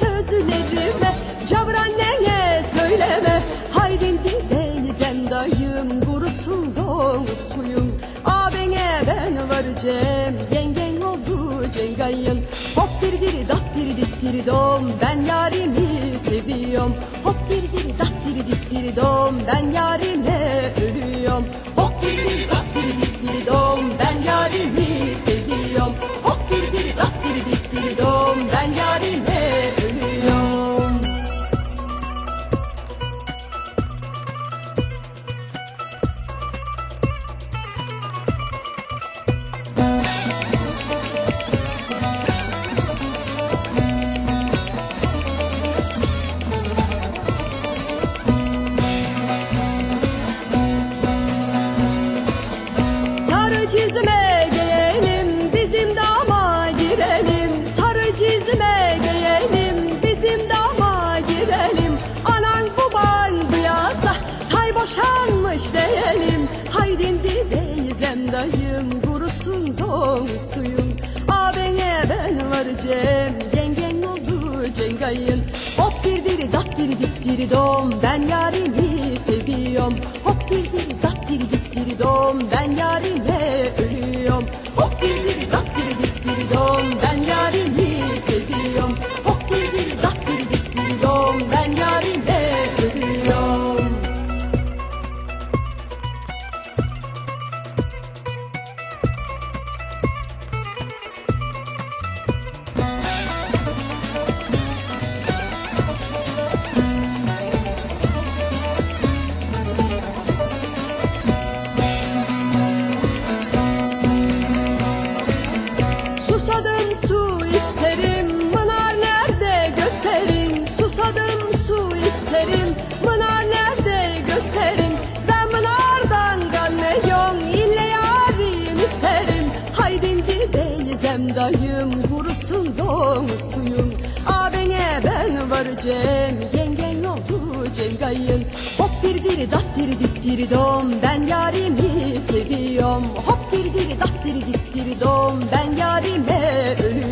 sözlerime Cavır annene söyleme. Haydin teyzem dayım Kurusun don suyun Abene ben varacağım Yengen oldu cengayın. Hop diri diri dat diri dit diri dom Ben yarimi seviyorum. Hop diri diri dat diri dit diri dom Ben yarimle Sarı çizme giyelim bizim dama girelim. Sarı çizme giyelim bizim dama girelim. Anan baban duyarsa hay boşanmış diyelim. Haydin teyzem dayım kurusun don suyun Abene ben varacağım yengen oldu cengayın. Hop dir diri dat diri dit diri dom. Ben yarimi seviyorum. Hop dir diri dat diri diri dom ben yarimle ölüyorum. Hop dir diri dat diri dit diri dom ben yarimi seviyorum Susadım su isterim. Mınar nerede? Gösterin. Susadım su isterim. Mınar nerede? Gösterin. Ben Mınar'dan gelmiyorum İlle yarim isterim. Haydin teyzem dayım Kurusun don suyun Abene ben varacağım Yengen oldu cengayın diri dat diri dit diri dom Ben yarimi seviyorum. Hop diri diri dat diri dit diri dom Ben yarime ölüyorum